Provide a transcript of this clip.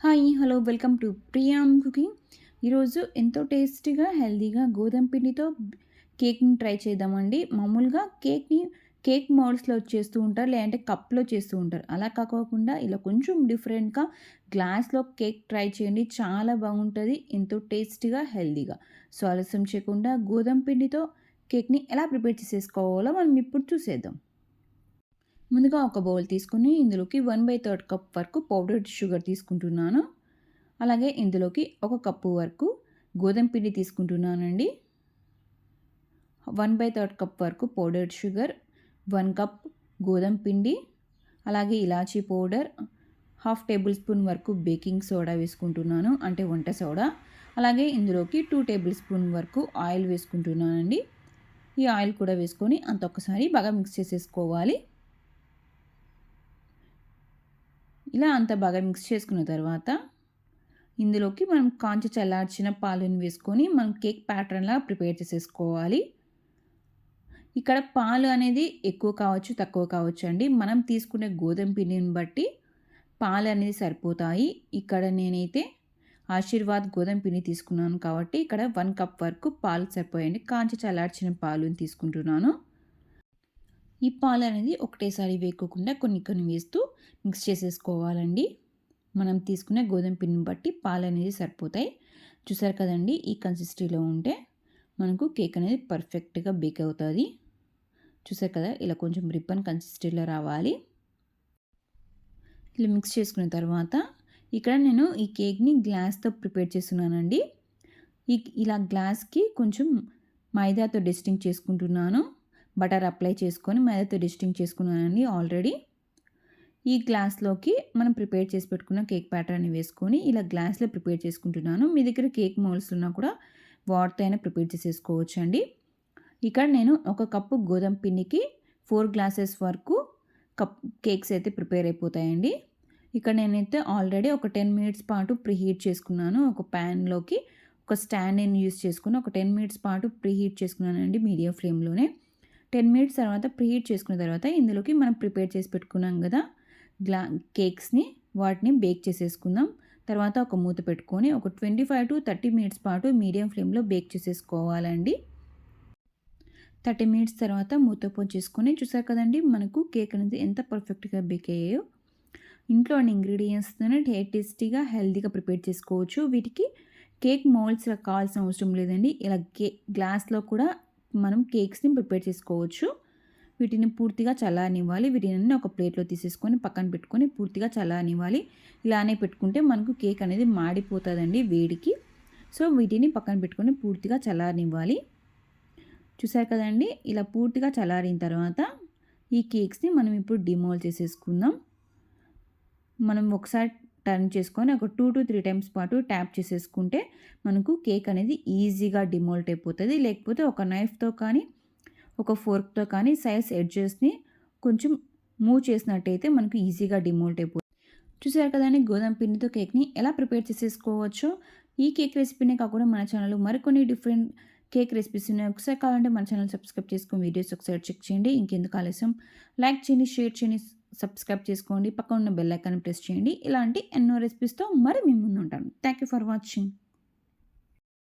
Hi hello welcome to Priyam cooking. ఈరోజు ఎంతో టేస్టీగా హెల్దీగా గోధుమ పిండితో కేక్ని ట్రై చేద్దామండి. మామూలుగా కేక్ని కేక్ మోడల్స్లో చేస్తూ ఉంటారు లేదంటే కప్లో చేస్తూ ఉంటారు. అలా కాకోకుండా ఇలా కొంచెం డిఫరెంట్గా గ్లాస్లో కేక్ ట్రై చేయండి. చాలా బాగుంటుంది ఎంతో టేస్టీగా హెల్దీగా. సో ఆలస్యం చేయకుండా గోధుమ పిండితో కేక్ని ఎలా ప్రిపేర్ చేసేసుకోవాలో మనం ఇప్పుడు చూసేద్దాం. ముందుగా ఒక బౌల్ తీసుకుని ఇందులోకి వన్ బై థర్డ్ కప్ వరకు పౌడర్డ్ షుగర్ తీసుకుంటున్నాను. అలాగే ఇందులోకి ఒక కప్పు వరకు గోధుమ పిండి తీసుకుంటున్నానండి. వన్ బై థర్డ్ కప్ వరకు పౌడర్డ్ షుగర్ వన్ కప్ గోధుమ పిండి అలాగే ఇలాచీ పౌడర్ హాఫ్ టేబుల్ స్పూన్ వరకు బేకింగ్ సోడా వేసుకుంటున్నాను అంటే వంట సోడా. అలాగే ఇందులోకి టూ టేబుల్ స్పూన్ వరకు ఆయిల్ వేసుకుంటున్నానండి. ఈ ఆయిల్ కూడా వేసుకొని అంత ఒక్కసారి బాగా మిక్స్ చేసేసుకోవాలి. ఇలా అంత బాగా మిక్స్ చేసుకున్న తర్వాత ఇందులోకి మనం కాంచి చల్లార్చిన పాలను వేసుకొని మనం కేక్ ప్యాటర్న్లా ప్రిపేర్ చేసేసుకోవాలి. ఇక్కడ పాలు అనేది ఎక్కువ కావచ్చు తక్కువ కావచ్చు అండి. మనం తీసుకునే గోధుమ పిండిని బట్టి పాలు అనేది సరిపోతాయి. ఇక్కడ నేనైతే ఆశీర్వాద్ గోధుమ పిండి తీసుకున్నాను కాబట్టి ఇక్కడ వన్ కప్ వరకు పాలు సరిపోయండి. కాంచి చల్లార్చిన పాలుని తీసుకుంటున్నాను. ఈ పాలు అనేది ఒకటేసారి వేయకోకుండా కొన్ని కొన్ని వేస్తూ మిక్స్ చేసేసుకోవాలండి. మనం తీసుకునే గోధుమ పిండిని బట్టి పాలు అనేది సరిపోతాయి. చూసారు కదండి ఈ కన్సిస్టీలో ఉంటే మనకు కేక్ అనేది పర్ఫెక్ట్గా బేక్ అవుతుంది. చూసారు కదా ఇలా కొంచెం రిబ్బన్ కన్సిస్టెన్సీలో రావాలి. ఇలా మిక్స్ చేసుకున్న తర్వాత ఇక్కడ నేను ఈ కేక్ని గ్లాస్తో ప్రిపేర్ చేస్తున్నానండి. ఈ ఇలా గ్లాస్కి కొంచెం మైదాతో డెస్టింగ్ చేసుకుంటున్నాను. బటర్ అప్లై చేసుకొని మైదాతో డిస్టింగ్ చేసుకున్నానండి ఆల్రెడీ. ఈ గ్లాస్లోకి మనం ప్రిపేర్ చేసి పెట్టుకున్న కేక్ ప్యాటర్ని వేసుకొని ఇలా గ్లాస్లో ప్రిపేర్ చేసుకుంటున్నాను. మీ దగ్గర కేక్ మోల్స్ ఉన్నా కూడా వాటితో అయినా ప్రిపేర్ చేసేసుకోవచ్చు అండి ఇక్కడ నేను ఒక కప్పు గోధుమ పిండికి ఫోర్ గ్లాసెస్ వరకు కప్ కేక్స్ అయితే ప్రిపేర్ అయిపోతాయండి. ఇక్కడ నేనైతే ఆల్రెడీ ఒక టెన్ మినిట్స్ పాటు ప్రీహీట్ చేసుకున్నాను. ఒక ప్యాన్లోకి ఒక స్టాండ్ నేను యూస్ చేసుకుని ఒక టెన్ మినిట్స్ పాటు ప్రీహీట్ చేసుకున్నానండి మీడియం ఫ్లేమ్లోనే. టెన్ మినిట్స్ తర్వాత ప్రీహీట్ చేసుకున్న తర్వాత ఇందులోకి మనం ప్రిపేర్ చేసి పెట్టుకున్నాం కదా గ్లా కేక్స్ని వాటిని బేక్ చేసేసుకుందాం. తర్వాత ఒక మూత పెట్టుకొని ఒక twenty five to thirty minutes పాటు మీడియం ఫ్లేమ్లో బేక్ చేసేసుకోవాలండి. థర్టీ మినిట్స్ తర్వాత మూత చేసుకొని చూసారు కదండి మనకు కేక్ అనేది ఎంత పర్ఫెక్ట్గా బేక్ అయ్యాయో. ఇంట్లో ఇంగ్రీడియంట్స్తోనే టేస్టీగా హెల్తీగా ప్రిపేర్ చేసుకోవచ్చు. వీటికి కేక్ మోల్డ్స్ కావాల్సిన అవసరం లేదండి. ఇలా కే గ్లాస్లో కూడా మనం కేక్స్ని ప్రిపేర్ చేసుకోవచ్చు. వీటిని పూర్తిగా చల్లనివ్వాలి వీటిని ఒక ప్లేట్లో తీసేసుకొని పక్కన పెట్టుకొని పూర్తిగా చల్లనివ్వాలి ఇలానే పెట్టుకుంటే మనకు కేక్ అనేది మాడిపోతుందండి వేడికి. సో వీటిని పక్కన పెట్టుకొని పూర్తిగా చల్లారనివ్వాలి. చూసారు కదండి? ఇలా పూర్తిగా చల్లారిన తర్వాత ఈ కేక్స్ని మనం ఇప్పుడు డిమోల్ చేసేసుకుందాం. మనం ఒకసారి టర్న్ చేసుకొని ఒక టూ టు త్రీ టైమ్స్ పాటు ట్యాప్ చేసేసుకుంటే మనకు కేక్ అనేది ఈజీగా డిమోల్ట్ అయిపోతుంది. లేకపోతే ఒక నైఫ్తో కానీ ఒక ఫోర్క్తో కానీ సైజ్ ఎడ్జెస్ని కొంచెం మూవ్ చేసినట్టయితే మనకు ఈజీగా డిమోల్ట్ అయిపోతుంది. చూసారు కదండి గోధుమ పిండితో కేక్ని ఎలా ప్రిపేర్ చేసేసుకోవచ్చో? ఈ కేక్ రెసిపీనే కాకుండా మన ఛానల్ మరికొన్ని డిఫరెంట్ కేక్ రెసిపీస్ ఉన్నాయి. ఒకసారి కావాలంటే మన ఛానల్ సబ్స్క్రైబ్ చేసుకుని వీడియోస్ ఒకసారి చెక్ చేయండి. ఇంకెందుకు ఆలస్యం? లైక్ చేయండి షేర్ చేయండి సబ్స్క్రైబ్ చేసుకోండి. పక్కన ఉన్న బెల్ ఐకాన్ ప్రెస్ చేయండి. ఇలాంటి ఎన్నో రెసిపీస్తో మరి మేము ముందు ఉంటాను థ్యాంక్ యూ ఫర్ వాచింగ్.